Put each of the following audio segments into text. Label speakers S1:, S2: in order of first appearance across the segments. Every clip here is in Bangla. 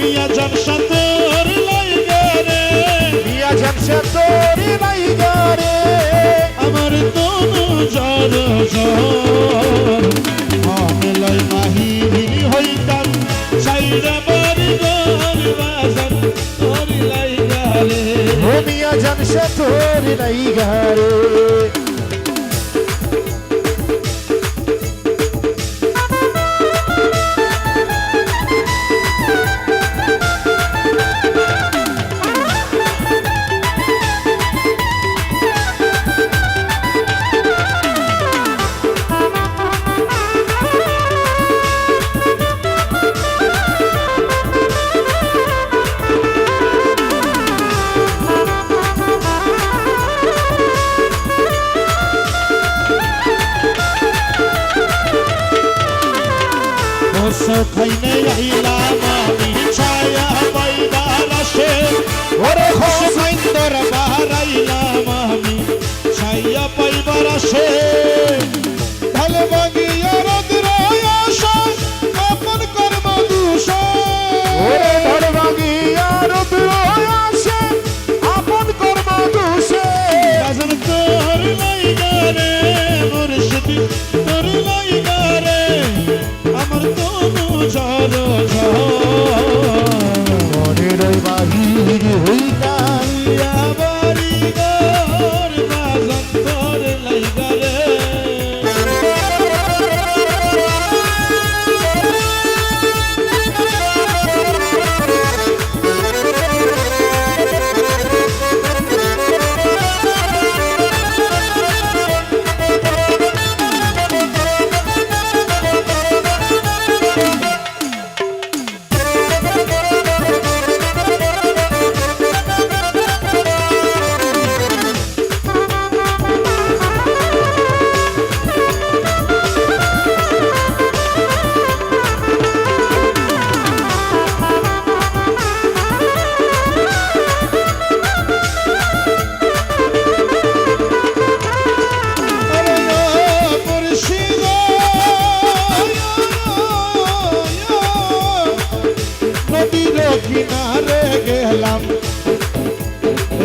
S1: মিয়া জামশা তোর লাইগা রে
S2: মিয়া জামশা তোর লাইগা রে
S1: আমার তনু জর জর অনলাই মাহিরি হইতাম সাইরা বাড়ি গর বাজার তোর লাইগা রে
S2: ও মিয়া জামশা তোর লাইগা রে
S1: airplane গির হইতা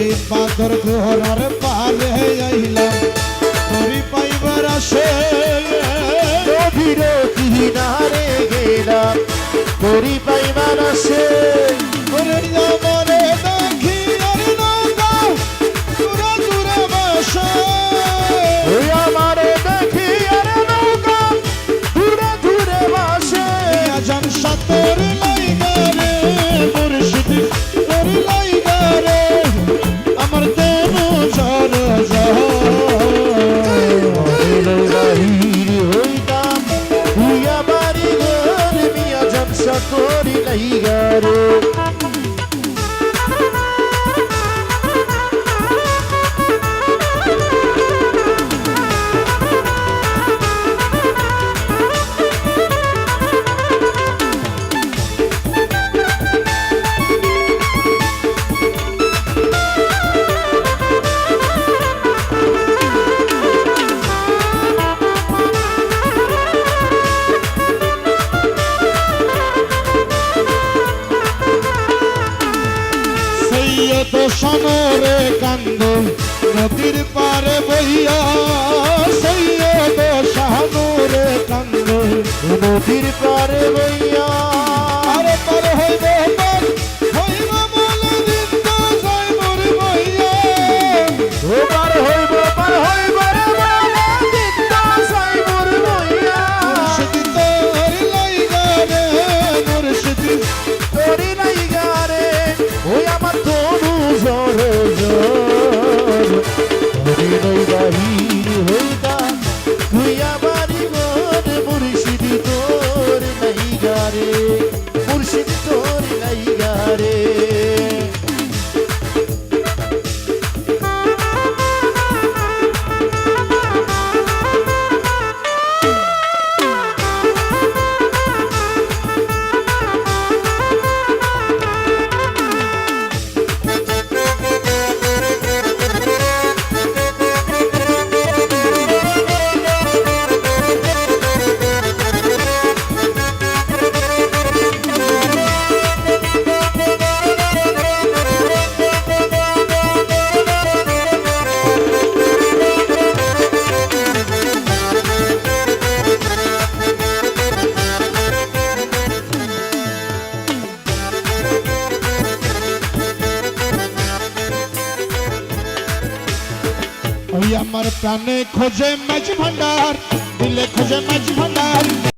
S1: ওই বাঁদর ঘোরার পালে আইলাম। তোরি পাইবার আসে।
S2: গভীর কিনারে গেলাম। তোরি পাইবার আসে। করিলাই গারে
S1: যত সমরে কান্দ নদীর পারে বইয়া সৈয়দ শাহানুরে কান্দ
S2: নদীর পারে আমার
S1: প্রাণে খোঁজে মাছ ভান্ডার দিলে খোঁজে মাছ ভান্ডার।